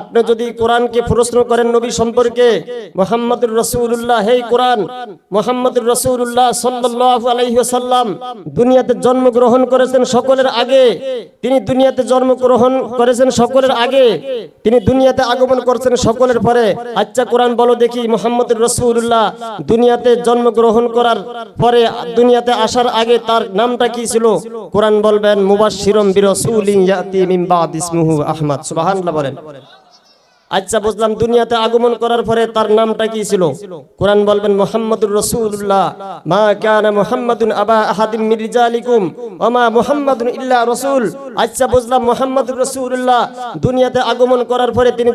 আপনি যদি কোরআনকে প্রশ্ন করেন নবী সম্পর্কে, মোহাম্মদুর রসুল্লাহ হেই কোরআন, মোহাম্মদুর রসুল্লাহ সাল্লাল্লাহু আলাইহি ওয়াসাল্লাম দুনিয়াতে জন্মগ্রহণ করেছেন সকলের আগে, তিনি দুনিয়াতে জন্মগ্রহণ করেছেন সকলের আগে, তিনি দুনিয়াতে আগমন করছেন সকলের পরে আচ্ছা কোরআন বলো দেখি, মোহাম্মদুর রসুল্লাহ দুনিয়াতে জন্মগ্রহণ করার পরে, দুনিয়াতে আসার আগে তার নামটা কি ছিল? কোরআন বলবেন মুবাশশিরুম বিরাসূলিন ইয়াতি মিন ইসমুহু আহমদ, সুবহানাল্লাহ বলেন। আচ্ছা বুঝলাম, দুনিয়াতে আগমন করার পরে তার নামটা কি ছিল? কোরআন বলবেন, মোহাম্মদুর রসুল্লাহ মা কানা মুহাম্মাদুন আবা আহাদিম মির রিজালিকুম ওমা মুহাম্মাদুন ইল্লা রাসূল। আচ্ছা বুঝলাম, মুহাম্মদুর রাসূলুল্লাহ। দুনিয়াতে আগমন করার পরে তিনি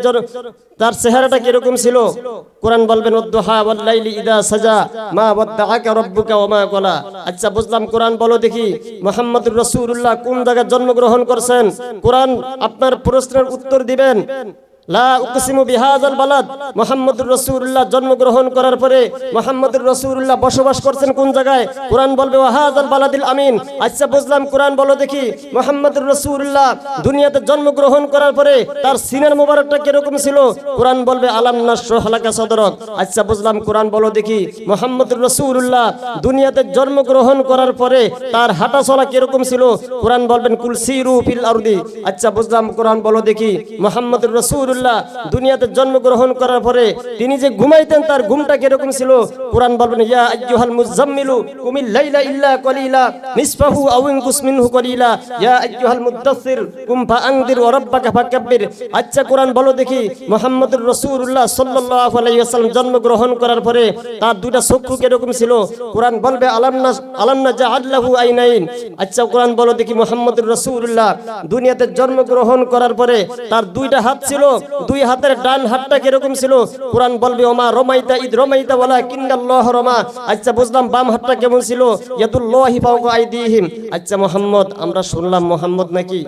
তার চেহারাটা কীরকম ছিল? কোরআন বলবেন, উদ্দুহা ওয়াল লাইলি ইদা সাজা, মা ওয়াদ্দাআকা রাব্বুকা ওমা ক্বালা আচ্ছা বুঝলাম, কোরআন বলো দেখি, মুহাম্মদুর রাসূলুল্লাহ কোন জায়গায় জন্মগ্রহণ করছেন? কোরআন আপনার প্রশ্নের উত্তর দিবেন। জন্মগ্রহণ করার পরে মুহাম্মদুর রাসূলুল্লাহ বসবাস করছেন কোন জায়গায়? কোরআন বলবে ওয়াহাজাল বালাদিল আমিন। আচ্ছা বুঝলাম, কোরআন বলো দেখি, মুহাম্মদুর রাসূলুল্লাহ দুনিয়াতে জন্মগ্রহণ করার পরে তার সিনার মোবারকটা কীরকম ছিল? কোরআন বলবে, আলাম নাশরাহ লাকা সদরক আচ্ছা বুঝলাম, কোরআন বলো দেখি, মুহাম্মদুর রাসূলুল্লাহ দুনিয়াতে জন্মগ্রহণ করার পরে তার হাঁটা চলা কীরকম ছিল? কোরআন বলবেন, কুল সিরু ফিল আরদি। আচ্ছা বুঝলাম, কোরআন বলো দেখি, মুহাম্মদুর রাসূলুল্লাহ দুনিয়াতে জন্মগ্রহণ করার পরে তিনি যে ঘুমাইতেন তার ঘুমটা কীরকম ছিল? কোরআন বলবেন, ইয়া আইয়ুহাল মুজাম্মিলু কুমিল লাইলা ইল্লা কলিলা, নিসফাহু আও ইনকুস মিনহু কলিলা, ইয়া আইয়ুহাল মুদ্দাসসির কুম ফাআনদির ওয়া রাব্বাকা ফাকাব্বির। আচ্ছা কোরআন বলো দেখি, মুহাম্মদুর রাসূলুল্লাহ সাল্লাল্লাহু আলাইহি ওয়াসাল্লাম জন্মগ্রহণ করার পরে তার দুইটা চক্ষু কীরকম ছিল? কোরআন বলবে আলামনা আলামনা জাআল্লাহু আইনাইন। আচ্ছা কোরআন বলো দেখি, মুহাম্মদুর রাসূলুল্লাহ, দুনিয়াতে জন্মগ্রহণ করার পরে তার দুইটা হাত ছিল দুই হাতের ডান হাতটা কীরকম ছিল? কোরআন বলবে, ওমা রমাইতা ইদ রমাইতা ওয়ালা কিন্নাল্লাহ রমা। আচ্ছা বুঝলাম, বাম হাতটা কেমন ছিল? ইয়াদুল্লাহি ফাওকা আইদিহিম। আচ্ছা মোহাম্মদ, আমরা শুনলাম মোহাম্মদ নাকি?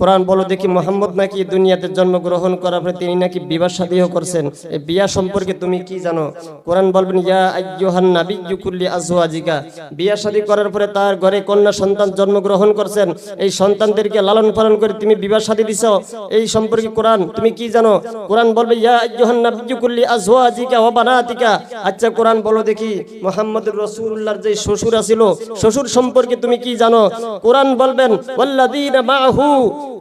কোরআন বলো দেখি মোহাম্মদ নাকি দুনিয়াতে জন্মগ্রহণ করার পরে তিনি নাকি বিবাহ শাদীও করছেন? এই বিয়া সম্পর্কে তুমি কি জানো? কোরআন বলবেন, ইয়া আইয়ুহান নাবিয়্যু কুল্লি আজওয়াজিকা। বিয়া শাদী করার পরে তার ঘরে কন্যা সন্তান জন্মগ্রহণ করছেন। এই সন্তানদেরকে লালন পালন করে তুমি বিবাহ শাদী দিছো। এই সম্পর্কে কোরআন, তুমি কি জানো? কোরআন বলবে, ইয়া আইয়ুহান নাবিয়্যু কুল্লি আজওয়াজিকা ওয়া বানাতিকা। আচ্ছা কোরআন বলো দেখি, মুহাম্মদুর রাসূলুল্লাহর যে শ্বশুর আছিল, শ্বশুর সম্পর্কে তুমি কি জানো? কোরআন বলবেন, ওয়াল্লাযীনা মাআহু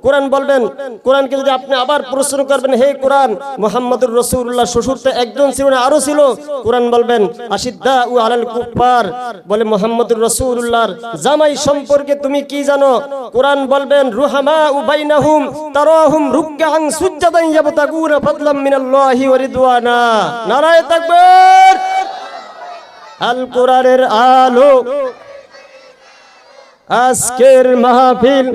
কোরআন বলবেন, কোরআনকে যদি আপনি আবার প্রশ্ন করবেন, হে কোরআন, মোহাম্মদুর রসুল্লাহ শ্বশুর তো একজন ছিল না, আরও ছিল? কোরআন বলবেন আশিদ্দা উ আলাল কুফার বলে মোহাম্মদুর রসুল্লাহর জামাই সম্পর্কে তুমি কি জানো? কোরআন বলবেন রুহামা উ বাইনাহুম তারাহুম রুকআন সুজ্জাদান ইয়াবতাগুনা ফাদলাম মিনাল্লাহি ওয়া রিদওয়ানা নারায়ে তাকবীর। আল কোরআনের আলো আজকের মাহফিল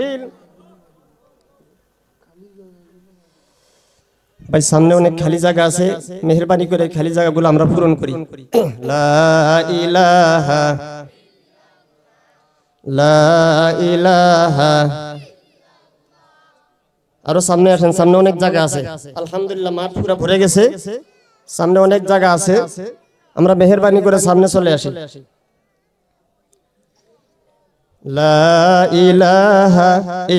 ভাই, সামনে অনেক খালি জায়গা আছে। মেহরবানি করে খালি জায়গাগুলো আমরা পূরণ করি। আরও সামনে আসেন, সামনে অনেক জায়গা আছে। আলহামদুলিল্লাহ, মাঠ পুরো ভরে গেছে। সামনে অনেক জায়গা আছে। আমরা মেহরবানি করে সামনে চলে আসি। লা ইলাহা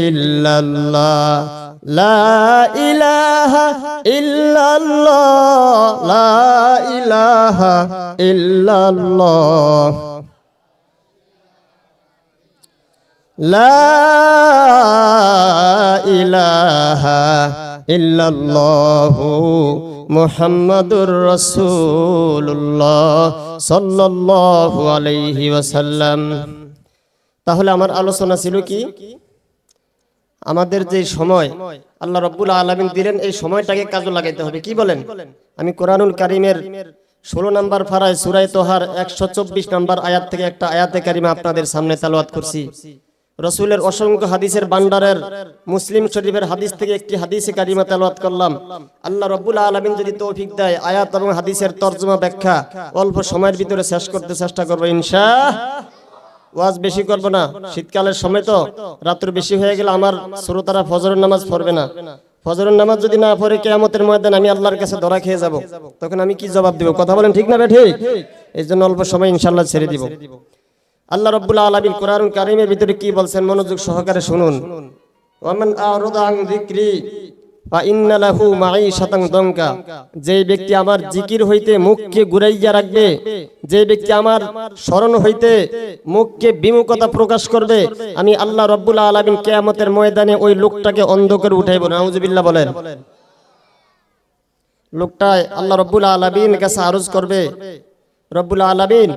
ইল্লাল্লাহ। লা ইলাহা ইল্লাল্লাহ, লা ইলাহা ইল্লাল্লাহ। লা ইলাহা ইল্লাল্লাহ মুহাম্মাদুর রাসূলুল্লাহ সাল্লাল্লাহু আলাইহি ওয়াসাল্লাম। তাহলে আমার আলোচনা ছিল কি? আমাদের যে সময় আল্লাহ রব্বুল আলমিন দিলেন এই সময়টাকে কাজে লাগাইতে হবে। কি বলেন? আমি কোরআনুল কারিমের ষোলো নম্বর ফারায় সুরাই তোহার একশো চব্বিশ নম্বর আয়াত থেকে একটা আয়াতে কারিমা আপনাদের সামনে তালোয়াত করছি। রসুলের অসংখ্য হাদিসের বান্ডারের মুসলিম শরীফের হাদিস থেকে একটি হাদিসে কারিমা তেলাওয়াত করলাম। আল্লাহ রব্বুল আলমিন যদি তৌফিক দেয় আয়াত এবং হাদিসের তর্জমা ব্যাখ্যা অল্প সময়ের ভিতরে শেষ করতে চেষ্টা করব ইনশা ওয়াজ বেশি করব না। শীতকালের সময় তো রাত্র বেশি হয়ে গেলে আমার শ্রোতারা ফজরের নামাজ পড়বে না। ফজরের নামাজ যদি না পড়ে কেয়ামতের ময়দান আমি আল্লাহর কাছে ধরা খেয়ে যাব তখন আমি কি জবাব দিব? কথা বলেন ঠিক না বে ঠিক? এই জন্য অল্প সময় ইনশাল্লাহ ছেড়ে দিব। আল্লাহ রব্বুল্লাহ আলমিন কোরআন কারিমের ভিতরে কি বলছেন? মনোযোগ সহকারে শুনুন। ওয়ামান আরদা আন যিকরি যে ব্যক্তি আমার জিকির হইতে মুখকে ঘুরাইয়া রাখবে যে ব্যক্তি আমার স্মরণ হইতে মুখকে বিমুখতা প্রকাশ করবে, আমি আল্লাহ রব্বুল আলমিন কেয়ামতের ময়দানে ওই লোকটাকে অন্ধ করে উঠাইব। নাউজুবিল্লাহ বলেন। লোকটায় আল্লাহ রব্বুল আলমিন কাছে আরজ করবে, রব্বুল আলমিন,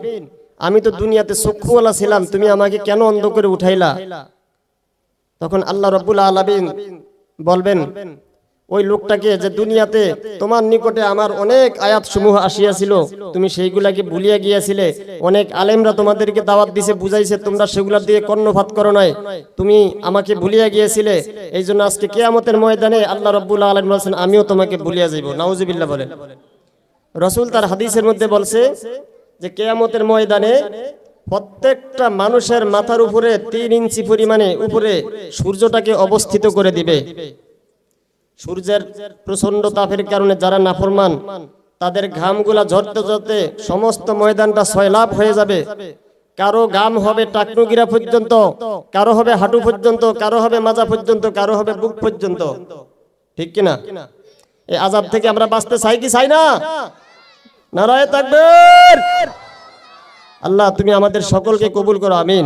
আমি তো দুনিয়াতে চক্ষুওয়ালা ছিলাম, তুমি আমাকে কেন অন্ধ করে উঠাইলা? তখন আল্লাহ রব্বুল আলমিন বলবেন ওই লোকটাকে যে দুনিয়াতে তোমার নিকটে আমার অনেক আয়াত সমূহ আসিয়াছিল, তুমি সেইগুলাকে ভুলিয়া গিয়াছিলে। অনেক আলেমরা তোমাদেরকে দাওয়াত দিছে, বুঝাইছে, তোমরা সেগুলা দিয়ে কর্ণপাত করো নাই। তুমি আমাকে ভুলিয়া গিয়েছিলে এই জন্য আজকে কেয়ামতের ময়দানে আল্লাহ রব্বুল আলম বলছেন, আমিও তোমাকে ভুলিয়া যাইব। নাউজুবিল্লাহ বলেন। রসুল তার হাদিসের মধ্যে বলছে যে, কেয়ামতের ময়দানে প্রত্যেকটা মানুষের মাথার উপরে তিন ইঞ্চি পরিমাণে উপরে সূর্যটাকে অবস্থিত করে দিবে। সূর্যের প্রচণ্ড তাপের কারণে যারা নাফরমান, তাদের ঘামগুলা ঝরতে ঝরতে সমস্ত ময়দানটা সয়লাভ হয়ে যাবে। কারও ঘাম হবে টাকনুগিরা পর্যন্ত, কারও হবে হাঁটু পর্যন্ত, কারও হবে মাজা পর্যন্ত, কারও হবে বুক পর্যন্ত। ঠিক কিনা? এই আজাব থেকে আমরা বাঁচতে চাই কি চাই না? নারায় থাকবে আল্লাহ, তুমি আমাদের সকলকে কবুল করো, আমিন।